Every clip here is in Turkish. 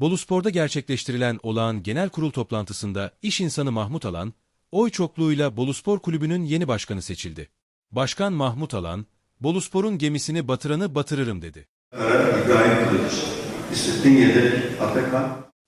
Boluspor'da gerçekleştirilen olağan genel kurul toplantısında iş insanı Mahmut Alan, oy çokluğuyla Boluspor Kulübü'nün yeni başkanı seçildi. Başkan Mahmut Alan, Boluspor'un gemisini batıranı batırırım dedi.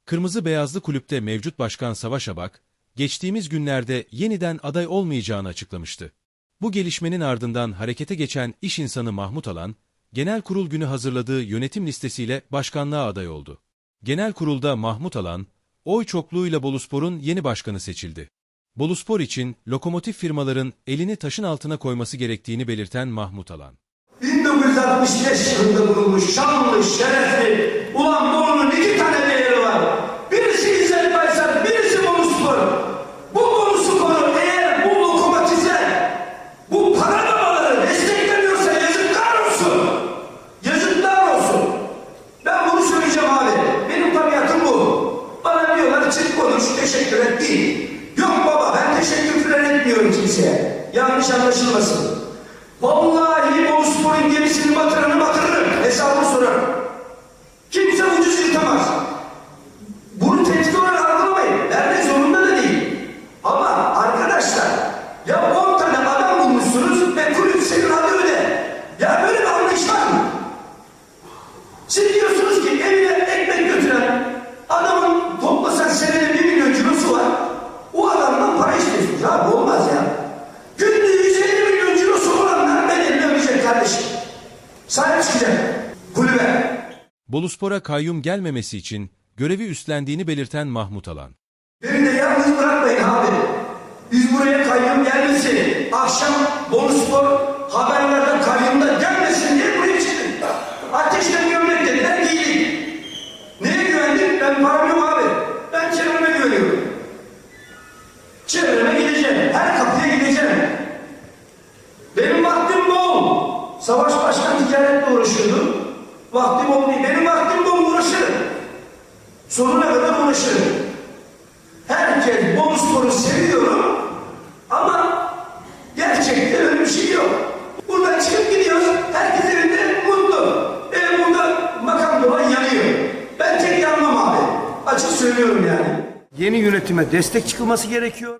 Kırmızı Beyazlı Kulüpte mevcut başkan Savaş Abak, geçtiğimiz günlerde yeniden aday olmayacağını açıklamıştı. Bu gelişmenin ardından harekete geçen iş insanı Mahmut Alan, genel kurul günü hazırladığı yönetim listesiyle başkanlığa aday oldu. Genel kurulda Mahmut Alan, oy çokluğuyla Boluspor'un yeni başkanı seçildi. Boluspor için lokomotif firmaların elini taşın altına koyması gerektiğini belirten Mahmut Alan. 1965 yılında kurulmuş şanlı, şerefli, ulan Bolu'nun Bana diyorlar çık konuş, teşekkür et değil. Yok baba ben teşekkür falan etmiyorum kimseye. Yanlış anlaşılmasın. Vallahi Bolu Spor'un gemisini batıranı batırırım. Hesabını sorarım. Çıkacak. Kulübe. Boluspor'a kayyum gelmemesi için görevi üstlendiğini belirten Mahmut Alan. Beni de yalnız bırakmayın abi. Biz buraya kayyum gelmesin. Akşam Boluspor haberlerde kayyumda gelmesin diye buraya çıktık. Ateşten gömlek dediler giydik. Neye güvendik? Ben param yok abi. Ben çevreme güveniyorum. Çevreme gideceğim. Her kapıya gideceğim. Benim vaktim bol. Savaş başkan ticaretle uğraşıyordu. Vaktim değil. Benim vaktim bol uğraşırım. Sonuna kadar uğraşırım. Herkes Boluspor'u seviyorum ama gerçekte öyle bir şey yok. Buradan çıkıp gidiyoruz. Herkes evinde mutlu. Ev burada makam dolan yanıyor. Ben tek yanmam abi. Açık söylüyorum yani. Yeni yönetime destek çıkılması gerekiyor.